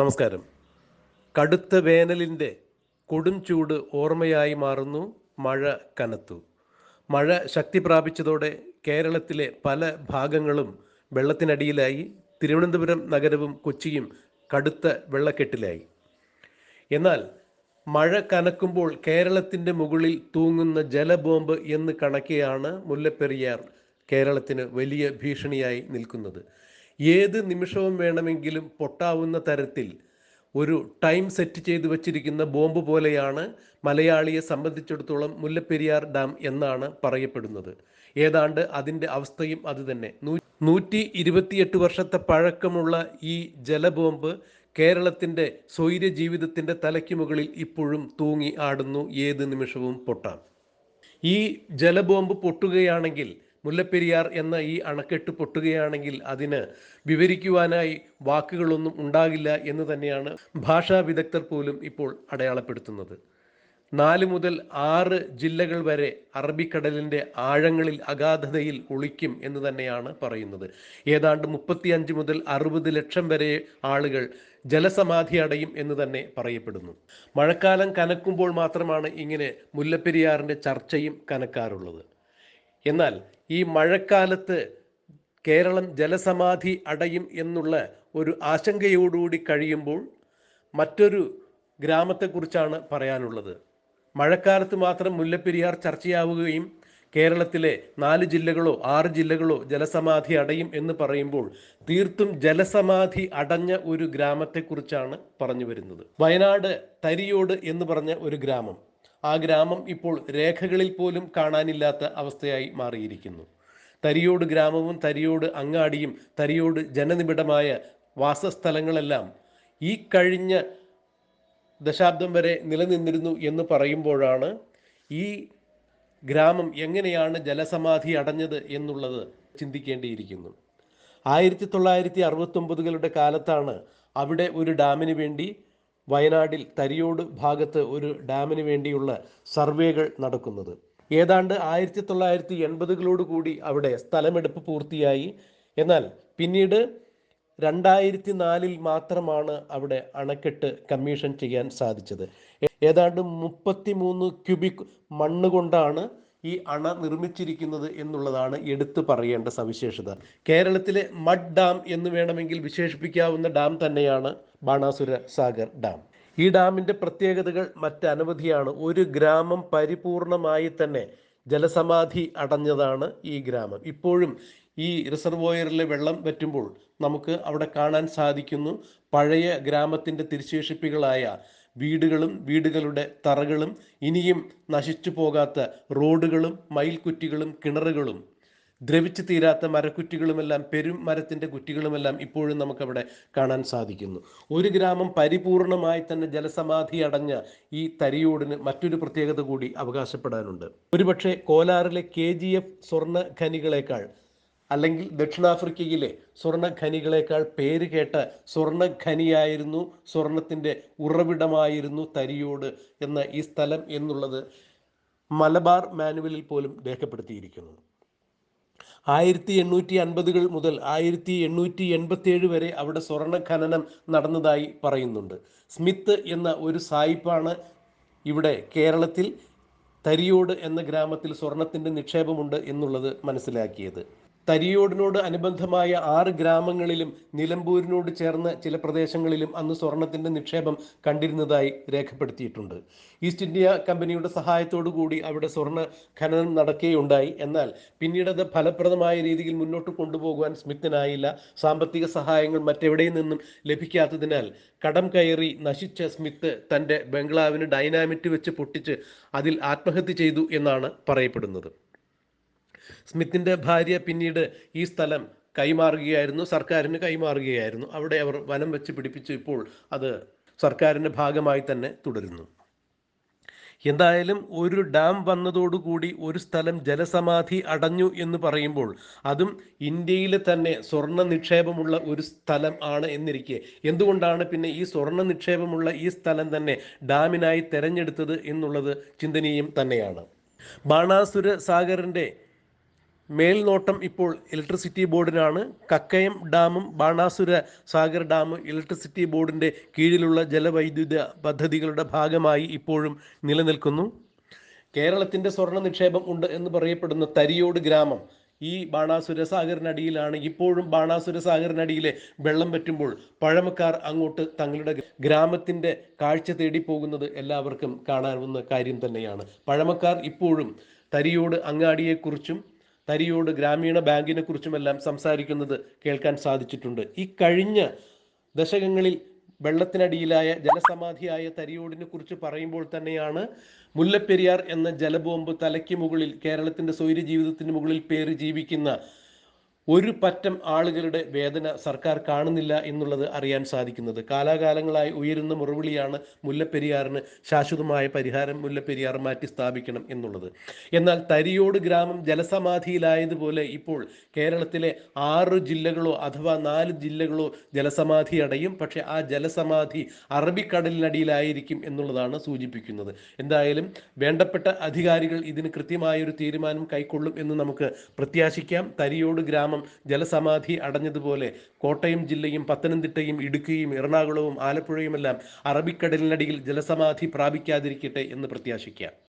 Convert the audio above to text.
നമസ്കാരം. കടുത്ത വേനലിന്റെ കൊടും ചൂട് ഓർമ്മയായി മാറുന്നു മഴ കനത്തു. മഴ ശക്തി പ്രാപിച്ചതോടെ കേരളത്തിലെ പല ഭാഗങ്ങളും വെള്ളത്തിനടിയിലായി. തിരുവനന്തപുരം നഗരവും കൊച്ചിയും കടുത്ത വെള്ളക്കെട്ടിലായി. എന്നാൽ മഴ കനക്കുമ്പോൾ കേരളത്തിന്റെ മുകളിൽ തൂങ്ങുന്ന ജലബോംബ് എന്ന് കണക്കെയാണ് മുല്ലപ്പെരിയാർ കേരളത്തിന് വലിയ ഭീഷണിയായി നിൽക്കുന്നത്. ഏത് നിമിഷവും വേണമെങ്കിലും പൊട്ടാവുന്ന തരത്തിൽ ഒരു ടൈം സെറ്റ് ചെയ്തു വച്ചിരിക്കുന്ന ബോംബ് പോലെയാണ് മലയാളിയെ സംബന്ധിച്ചിടത്തോളം മുല്ലപ്പെരിയാർ ഡാം എന്നാണ് പറയപ്പെടുന്നത്. ഏതാണ്ട് അതിന്റെ അവസ്ഥയും അതുതന്നെ നൂറ്റി ഇരുപത്തിയെട്ട് വർഷത്തെ പഴക്കമുള്ള ഈ ജലബോംബ് കേരളത്തിന്റെ സ്വൈര്യ ജീവിതത്തിന്റെ തലയ്ക്ക് മുകളിൽ ഇപ്പോഴും തൂങ്ങി ആടുന്നു. ഏത് നിമിഷവും പൊട്ടാം. ഈ ജലബോംബ് പൊട്ടുകയാണെങ്കിൽ മുല്ലപ്പെരിയാർ എന്ന ഈ അണക്കെട്ട് പൊട്ടുകയാണെങ്കിൽ അതിന് വിവരിക്കുവാനായി വാക്കുകളൊന്നും ഉണ്ടാകില്ല എന്ന് തന്നെയാണ് ഭാഷാ വിദഗ്ധർ പോലും ഇപ്പോൾ അടയാളപ്പെടുത്തുന്നത്. നാല് മുതൽ ആറ് ജില്ലകൾ വരെ അറബിക്കടലിന്റെ ആഴങ്ങളിൽ അഗാധതയിൽ ഒളിക്കും എന്ന് തന്നെയാണ് പറയുന്നത്. ഏതാണ്ട് മുപ്പത്തിയഞ്ച് മുതൽ അറുപത് ലക്ഷം വരെ ആളുകൾ ജലസമാധി അടയും എന്ന് തന്നെ പറയപ്പെടുന്നു. മഴക്കാലം കനക്കുമ്പോൾ മാത്രമാണ് ഇങ്ങനെ മുല്ലപ്പെരിയാറിന്റെ ചർച്ചയും കനക്കാറുള്ളത്. എന്നാൽ ഈ മഴക്കാലത്ത് കേരളം ജലസമാധി അടയും എന്നുള്ള ഒരു ആശങ്കയോടുകൂടി കഴിയുമ്പോൾ മറ്റൊരു ഗ്രാമത്തെക്കുറിച്ചാണ് പറയാനുള്ളത്. മഴക്കാലത്ത് മാത്രം മുല്ലപ്പെരിയാർ ചർച്ചയാവുകയും കേരളത്തിലെ നാല് ജില്ലകളോ ആറ് ജില്ലകളോ ജലസമാധി അടയും എന്ന് പറയുമ്പോൾ തീർത്തും ജലസമാധി അടഞ്ഞ ഒരു ഗ്രാമത്തെക്കുറിച്ചാണ് പറഞ്ഞു വരുന്നത്. വയനാട് തരിയോട് എന്ന് പറഞ്ഞ ഒരു ഗ്രാമം. ആ ഗ്രാമം ഇപ്പോൾ രേഖകളിൽ പോലും കാണാനില്ലാത്ത അവസ്ഥയായി മാറിയിരിക്കുന്നു. തരിയോട് ഗ്രാമവും തരിയോട് അങ്ങാടിയും തരിയോട് ജനനിബിഡമായ വാസസ്ഥലങ്ങളെല്ലാം ഈ കഴിഞ്ഞ ദശാബ്ദം വരെ നിലനിന്നിരുന്നു എന്ന് പറയുമ്പോഴാണ് ഈ ഗ്രാമം എങ്ങനെയാണ് ജലസമാധി അടഞ്ഞത് എന്നുള്ളത് ചിന്തിക്കേണ്ടിയിരിക്കുന്നു. ആയിരത്തി തൊള്ളായിരത്തി അറുപത്തൊമ്പതുകളുടെ കാലത്താണ് അവിടെ ഒരു ഡാമിന് വേണ്ടി വയനാടിൽ തരിയോട് ഭാഗത്ത് ഒരു ഡാമിന് വേണ്ടിയുള്ള സർവേകൾ നടക്കുന്നത്. ഏതാണ്ട് ആയിരത്തി തൊള്ളായിരത്തി എൺപതുകളോട് കൂടി അവിടെ സ്ഥലമെടുപ്പ് പൂർത്തിയായി. എന്നാൽ പിന്നീട് രണ്ടായിരത്തി നാലിൽ മാത്രമാണ് അവിടെ അണക്കെട്ട് കമ്മീഷൻ ചെയ്യാൻ സാധിച്ചത്. ഏതാണ്ട് മുപ്പത്തി മൂന്ന് ക്യൂബിക് മണ്ണ് കൊണ്ടാണ് ഈ അണ നിർമ്മിച്ചിരിക്കുന്നത് എന്നുള്ളതാണ് എടുത്തു പറയേണ്ട സവിശേഷത. കേരളത്തിലെ മഡ് ഡാം എന്ന് വേണമെങ്കിൽ വിശേഷിപ്പിക്കാവുന്ന ഡാം തന്നെയാണ് ബാണാസുര സാഗർ ഡാം. ഈ ഡാമിന്റെ പ്രത്യേകതകൾ മറ്റനവധിയാണ്. ഒരു ഗ്രാമം പരിപൂർണമായി തന്നെ ജലസമാധി അടഞ്ഞതാണ് ഈ ഗ്രാമം. ഇപ്പോഴും ഈ റിസർവോയറിലെ വെള്ളം വറ്റുമ്പോൾ നമുക്ക് അവിടെ കാണാൻ സാധിക്കുന്നു. പഴയ ഗ്രാമത്തിന്റെ തിരുശേഷിപ്പികളായ വീടുകളും വീടുകളുടെ തറകളും ഇനിയും നശിച്ചു പോകാത്ത റോഡുകളും മയിൽക്കുറ്റികളും കിണറുകളും ദ്രവിച്ചു തീരാത്ത മരക്കുറ്റികളുമെല്ലാം പെരും മരത്തിന്റെ കുറ്റികളുമെല്ലാം ഇപ്പോഴും നമുക്കവിടെ കാണാൻ സാധിക്കുന്നു. ഒരു ഗ്രാമം പരിപൂർണമായി തന്നെ ജലസമാധി അടഞ്ഞ ഈ തരിയോടിന് മറ്റൊരു പ്രത്യേകത കൂടി അവകാശപ്പെടാനുണ്ട്. ഒരുപക്ഷെ കോലാറിലെ കെ ജി എഫ് സ്വർണ ഖനികളേക്കാൾ അല്ലെങ്കിൽ ദക്ഷിണാഫ്രിക്കയിലെ സ്വർണഖനികളേക്കാൾ പേര് കേട്ട സ്വർണഖനിയായിരുന്നു സ്വർണത്തിന്റെ ഉറവിടമായിരുന്നു തരിയോട് എന്ന ഈ സ്ഥലം എന്നുള്ളത് മലബാർ മാനുവലിൽ പോലും രേഖപ്പെടുത്തിയിരിക്കുന്നു. ആയിരത്തി എണ്ണൂറ്റി അൻപതുകൾ മുതൽ ആയിരത്തി എണ്ണൂറ്റി എൺപത്തി ഏഴ് വരെ അവിടെ സ്വർണ ഖനനം നടന്നതായി പറയുന്നുണ്ട്. സ്മിത്ത് എന്ന ഒരു സായിപ്പാണ് ഇവിടെ കേരളത്തിൽ തരിയോട് എന്ന ഗ്രാമത്തിൽ സ്വർണത്തിന്റെ നിക്ഷേപമുണ്ട് എന്നുള്ളത് മനസ്സിലാക്കിയത്. തരിയോടിനോട് അനുബന്ധമായ ആറ് ഗ്രാമങ്ങളിലും നിലമ്പൂരിനോട് ചേർന്ന ചില പ്രദേശങ്ങളിലും അന്ന് സ്വർണത്തിന്റെ നിക്ഷേപം കണ്ടിരുന്നതായി രേഖപ്പെടുത്തിയിട്ടുണ്ട്. ഈസ്റ്റ് ഇന്ത്യ കമ്പനിയുടെ സഹായത്തോടു കൂടി അവിടെ സ്വർണ ഖനനം നടക്കുകയുണ്ടായി. എന്നാൽ പിന്നീട് അത് ഫലപ്രദമായ രീതിയിൽ മുന്നോട്ട് കൊണ്ടുപോകുവാൻ സ്മിത്തിനായില്ല സാമ്പത്തിക സഹായങ്ങൾ മറ്റെവിടെയും നിന്നും ലഭിക്കാത്തതിനാൽ കടം കയറി നശിച്ച സ്മിത്ത് തന്റെ ബംഗ്ലാവിന് ഡൈനാമിറ്റ് വെച്ച് പൊട്ടിച്ച് അതിൽ ആത്മഹത്യ ചെയ്തു എന്നാണ് പറയപ്പെടുന്നത്. സ്മിത്തിന്റെ ഭാര്യ പിന്നീട് ഈ സ്ഥലം കൈമാറുകയായിരുന്നു സർക്കാരിന് കൈമാറുകയായിരുന്നു. അവിടെ അവർ വനം വെച്ച് പിടിപ്പിച്ചു. ഇപ്പോൾ അത് സർക്കാരിന്റെ ഭാഗമായി തന്നെ തുടരുന്നു. എന്തായാലും ഒരു ഡാം വന്നതോടുകൂടി ഒരു സ്ഥലം ജലസമാധി അടഞ്ഞു എന്ന് പറയുമ്പോൾ അതും ഇന്ത്യയിലെ തന്നെ സ്വർണ നിക്ഷേപമുള്ള ഒരു സ്ഥലം ആണ് എന്നിരിക്കെ. എന്തുകൊണ്ടാണ് പിന്നെ ഈ സ്വർണ നിക്ഷേപമുള്ള ഈ സ്ഥലം തന്നെ ഡാമിനായി തെരഞ്ഞെടുത്തത് എന്നുള്ളത് ചിന്തനീയം തന്നെയാണ്. ബാണാസുര സാഗറിന്റെ മേൽനോട്ടം ഇപ്പോൾ ഇലക്ട്രിസിറ്റി ബോർഡിനാണ്. കക്കയം ഡാമും ബാണാസുര സാഗർ ഡാമും ഇലക്ട്രിസിറ്റി ബോർഡിന്റെ കീഴിലുള്ള ജലവൈദ്യുത പദ്ധതികളുടെ ഭാഗമായി ഇപ്പോഴും നിലനിൽക്കുന്നു. കേരളത്തിന്റെ സ്വർണ നിക്ഷേപം ഉണ്ട് എന്ന് പറയപ്പെടുന്ന തരിയോട് ഗ്രാമം ഈ ബാണാസുര സാഗറിനടിയിലാണ്. ഇപ്പോഴും ബാണാസുര സാഗറിനടിയിലെ വെള്ളം പറ്റുമ്പോൾ പഴമക്കാർ അങ്ങോട്ട് തങ്ങളുടെ ഗ്രാമത്തിന്റെ കാഴ്ച തേടി പോകുന്നത് എല്ലാവർക്കും കാണാവുന്ന കാര്യം തന്നെയാണ്. പഴമക്കാർ ഇപ്പോഴും തരിയോട് അങ്ങാടിയെക്കുറിച്ചും തരിയോട് ഗ്രാമീണ ബാങ്കിനെ കുറിച്ചുമെല്ലാം സംസാരിക്കുന്നത് കേൾക്കാൻ സാധിച്ചിട്ടുണ്ട്. ഈ കഴിഞ്ഞ ദശകങ്ങളിൽ വെള്ളത്തിനടിയിലായ ജലസമാധിയായ തരിയോടിനെ കുറിച്ച് പറയുമ്പോൾ തന്നെയാണ് മുല്ലപ്പെരിയാർ എന്ന ജലബോംബ് തലയ്ക്ക് മുകളിൽ കേരളത്തിന്റെ സ്വൈര്യ ജീവിതത്തിന് മുകളിൽ പേര് ജീവിക്കുന്ന ഒരു പറ്റം ആളുകളുടെ വേദന സർക്കാർ കാണുന്നില്ല എന്നുള്ളത് അറിയാൻ സാധിക്കുന്നത്. കാലാകാലങ്ങളായി ഉയരുന്ന മുറവിളിയാണ് മുല്ലപ്പെരിയാറിന് ശാശ്വതമായ പരിഹാരം മുല്ലപ്പെരിയാർ മാറ്റി സ്ഥാപിക്കണം എന്നുള്ളത്. എന്നാൽ തരിയോട് ഗ്രാമം ജലസമാധിയിലായതുപോലെ ഇപ്പോൾ കേരളത്തിലെ ആറ് ജില്ലകളോ അഥവാ നാല് ജില്ലകളോ ജലസമാധി അടയും. പക്ഷേ ആ ജലസമാധി അറബിക്കടലിനടിയിലായിരിക്കും എന്നുള്ളതാണ് സൂചിപ്പിക്കുന്നത്. എന്തായാലും വേണ്ടപ്പെട്ട അധികാരികൾ ഇതിന് കൃത്യമായൊരു തീരുമാനം കൈക്കൊള്ളും എന്ന് നമുക്ക് പ്രത്യാശിക്കാം. തരിയോട് ഗ്രാമം ജലസമാധി അടഞ്ഞതുപോലെ കോട്ടയം ജില്ലയും പത്തനംതിട്ടയും ഇടുക്കിയും എറണാകുളവും ആലപ്പുഴയുമെല്ലാം അറബിക്കടലിനടിയിൽ ജലസമാധി പ്രാപിക്കാതിരിക്കട്ടെ എന്ന് പ്രത്യാശിക്കാം